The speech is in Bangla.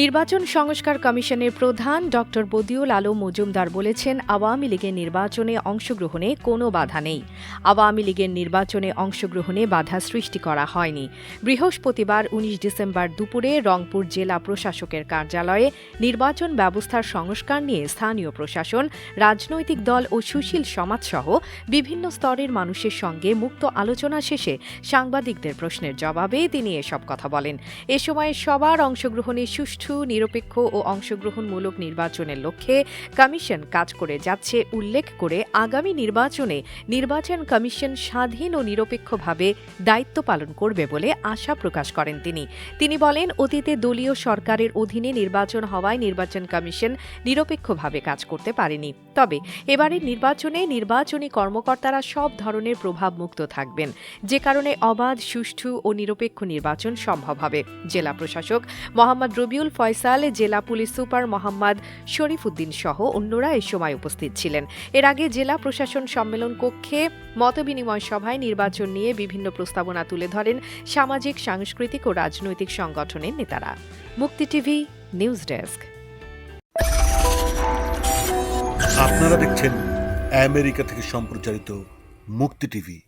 নির্বাচন সংস্কার কমিশনের প্রধান ডক্টর বদিউল আলম মজুমদার বলেছেন, আওয়ামী লীগের নির্বাচনে অংশগ্রহণে কোনো বাধা নেই। আওয়ামী লীগের নির্বাচনে অংশগ্রহণে বাধা সৃষ্টি করা হয়নি। বৃহস্পতিবার উনিশ ডিসেম্বর দুপুরে রংপুর জেলা প্রশাসকের কার্যালয়ে নির্বাচন ব্যবস্থার সংস্কার নিয়ে স্থানীয় প্রশাসন, রাজনৈতিক দল ও সুশীল সমাজসহ বিভিন্ন স্তরের মানুষের সঙ্গে মুক্ত আলোচনা শেষে সাংবাদিকদের প্রশ্নের জবাবে তিনি এসব কথা বলেন। এ সময় সবার অংশগ্রহণে সুষ্ঠু নিরপেক্ষ ও অংশগ্রহণমূলক নির্বাচনের লক্ষ্যে কমিশন কাজ করে যাচ্ছে উল্লেখ করে আগামী নির্বাচনে নির্বাচন কমিশন স্বাধীন ও নিরপেক্ষভাবে দায়িত্ব পালন করবে বলে আশা প্রকাশ করেন তিনি। তিনি বলেন, অতীতে দলীয় সরকারের অধীনে নির্বাচন হওয়ায় নির্বাচন কমিশন নিরপেক্ষভাবে কাজ করতে পারেনি। তবে এবারের নির্বাচনে নির্বাচনী কর্মকর্তারা সব ধরনের প্রভাব মুক্ত থাকবেন। যে কারণে অবাধ, সুষ্ঠু ও নিরপেক্ষ নির্বাচন সম্ভব হবে। জেলা প্রশাসক মোহাম্মদ রবিউল ফয়সাল জেলা পুলিশ সুপার মোহাম্মদ শরীফ উদ্দিন সহ অন্যরা এ সময় উপস্থিত ছিলেন। এর আগে জেলা প্রশাসন সম্মেলন কক্ষে মতবিনিময় সভায় নির্বাচন নিয়ে বিভিন্ন প্রস্তাবনা তুলে ধরেন সামাজিক, সাংস্কৃতিক ও রাজনৈতিক সংগঠনের নেতারা। মুক্তি টিভি, নিউজ ডেস্ক। আপনারা দেখছেন আমেরিকা থেকে সম্প্রচারিত মুক্তি টিভি।